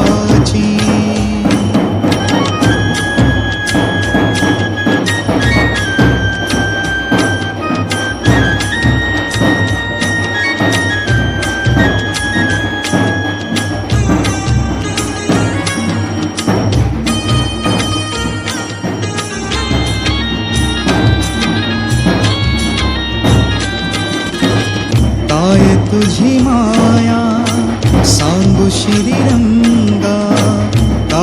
विठ्ठलाची काय तुझी माया सांगू श्रीरंगा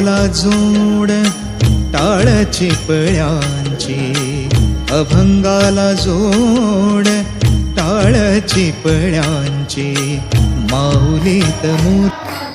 अभंगाला जोड टाळ चिपळ्यांची अभंगाला जोड टाळ चिपळ्यांची माऊलीत मूर्ती